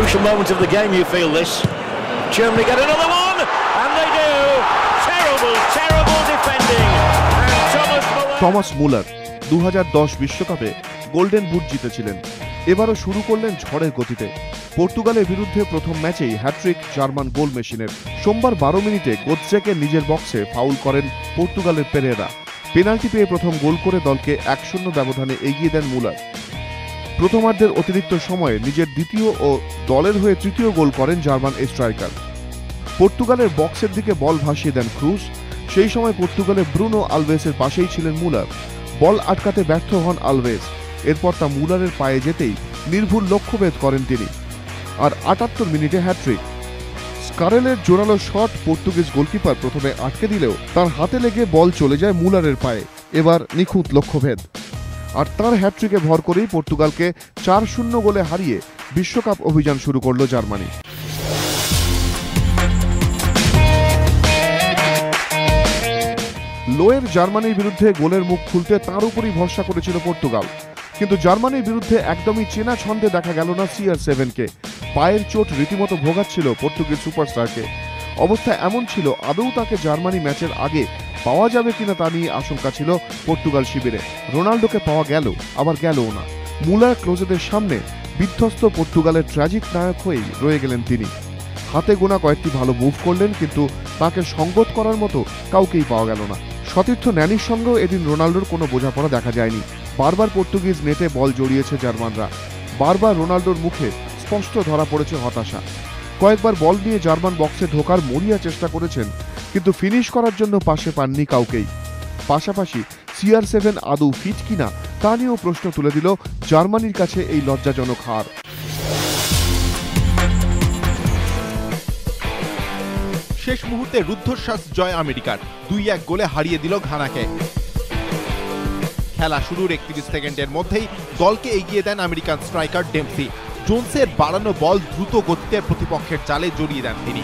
crucial moment of the game, you feel this. Germany get another one, and they do. Terrible, terrible defending. And Thomas Muller. Thomas Muller দু বিশ্বকাপে golden boot জিতেছিলেন এবারও শুরু করলেন ঝড়ের গতিতে পর্তুগালের বিরুদ্ধে প্রথম ম্যাচেই হ্যাট্রিক জার্মান গোল মেশিনের সোমবার বারো মিনিটে গোৎসেকে নিজের বক্সে ফাউল করেন পর্তুগালের পেরেরা পেনাল্টি পেয়ে প্রথম গোল করে দলকে এক শূন্য ব্যবধানে এগিয়ে দেন মুলার প্রথমার্ধের অতিরিক্ত সময়ে নিজের দ্বিতীয় ও দলের হয়ে তৃতীয় গোল করেন জার্মান স্ট্রাইকার। পর্তুগালের বক্সের দিকে বল ভাসিয়ে দেন ক্রুজ। সেই সময় পর্তুগালের ব্রুনো আলভেসের পাশেই ছিলেন মুলার। বল আটকাতে ব্যর্থ হন আলভেস। এরপর তা মুলারের পায়ে যেতেই নির্ভুল লক্ষ্যভেদ করেন তিনি। আর আটাত্তর মিনিটে হ্যাট্রিক স্কারেলের জোরালো শট পর্তুগিজ গোলকিপার প্রথমে আটকে দিলেও তার হাতে লেগে বল চলে যায় মুলারের পায়ে। এবার নিখুঁত লক্ষ্যভেদ। আর তার হ্যাট্রিকে ভর করেই পর্তুগালকে চার শূন্য গোলে হারিয়ে বিশ্বকাপ অভিযান শুরু করল জার্মানি। লোয়ের জার্মানির বিরুদ্ধে গোলের মুখ খুলতে তার উপরই ভরসা করেছিল পর্তুগাল। কিন্তু জার্মানির বিরুদ্ধে একদমই চেনা ছন্দে দেখা গেল না সিআর সেভেনকে পায়ের চোট রীতিমতো ভোগাচ্ছিল পর্তুগিজ সুপারস্টারকে। অবস্থা এমন ছিল, আদৌ তাকে জার্মানি ম্যাচের আগে পাওয়া যাবে কিনা তা নিয়ে আশঙ্কা ছিল পর্তুগাল শিবিরে। রোনাল্ডোকে পাওয়া গেল, আবার গেলও না। মুলার ক্লোজেদের সামনে বিধ্বস্ত পর্তুগালের ট্র্যাজিক নায়ক হয়েই রয়ে গেলেন তিনি। হাতে গোনা কয়েকটি ভালো মুভ করলেন, কিন্তু তাকে সঙ্গত করার মতো কাউকেই পাওয়া গেল না। সতীর্থ ন্যানির সঙ্গেও এদিন রোনাল্ডোর কোনো বোঝাপড়া দেখা যায়নি। বারবার পর্তুগিজ নেটে বল জড়িয়েছে জার্মানরা। বারবার রোনাল্ডোর মুখে স্পষ্ট ধরা পড়েছে হতাশা। কয়েকবার বল নিয়ে জার্মান বক্সে ঢোকার মরিয়া চেষ্টা করেছেন কিন্তু ফিনিশ করার জন্য পাশে পাননি কাউকেই। পাশাপাশি সিআর সেভেন আদৌ ফিট কিনা, তা নিয়েও প্রশ্ন তুলে দিল জার্মানির কাছে এই লজ্জাজনক হার। শেষ মুহূর্তে রুদ্ধশ্বাস জয় আমেরিকার। দুই এক গোলে হারিয়ে দিল ঘানাকে। খেলা শুরুর একত্রিশ সেকেন্ডের মধ্যেই দলকে এগিয়ে দেন আমেরিকান স্ট্রাইকার ডেমসি। জোনসের বাড়ানো বল দ্রুত গতিতে প্রতিপক্ষের জালে জড়িয়ে দেন তিনি।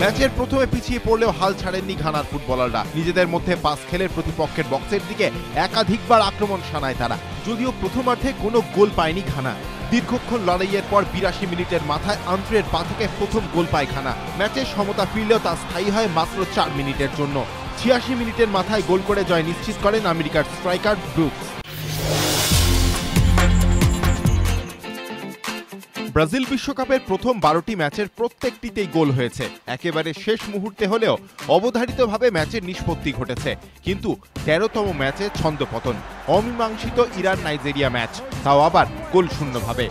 ম্যাচের প্রথমে পিছিয়ে পড়লেও হাল ছাড়েননি ঘানার ফুটবলাররা। নিজেদের মধ্যে পাস খেলে প্রতিপক্ষের বক্সের দিকে একাধিকবার আক্রমণ শানায় তারা। যদিও প্রথমার্ধে কোনো গোল পায়নি ঘানা। দীর্ঘক্ষণ লড়াইয়ের পর বিরাশি মিনিটের মাথায় আন্ত্রের পা থেকে প্রথম গোল পায় ঘানা। ম্যাচে সমতা ফিরলেও তা স্থায়ী হয় মাত্র চার মিনিটের জন্য। ছিয়াশি মিনিটের মাথায় গোল করে জয় নিশ্চিত করেন আমেরিকার স্ট্রাইকার ব্রুকস। ব্রাজিল বিশ্বকাপের প্রথম বারোটি ম্যাচের প্রত্যেকটিতেই গোল হয়েছে। একেবারে শেষ মুহূর্তে হলেও অবধারিতভাবে ম্যাচের নিষ্পত্তি ঘটেছে। কিন্তু তেরোতম ম্যাচে ছন্দপতন, অমীমাংসিত ইরান নাইজেরিয়া ম্যাচ, তাও আবার গোল শূন্যভাবে।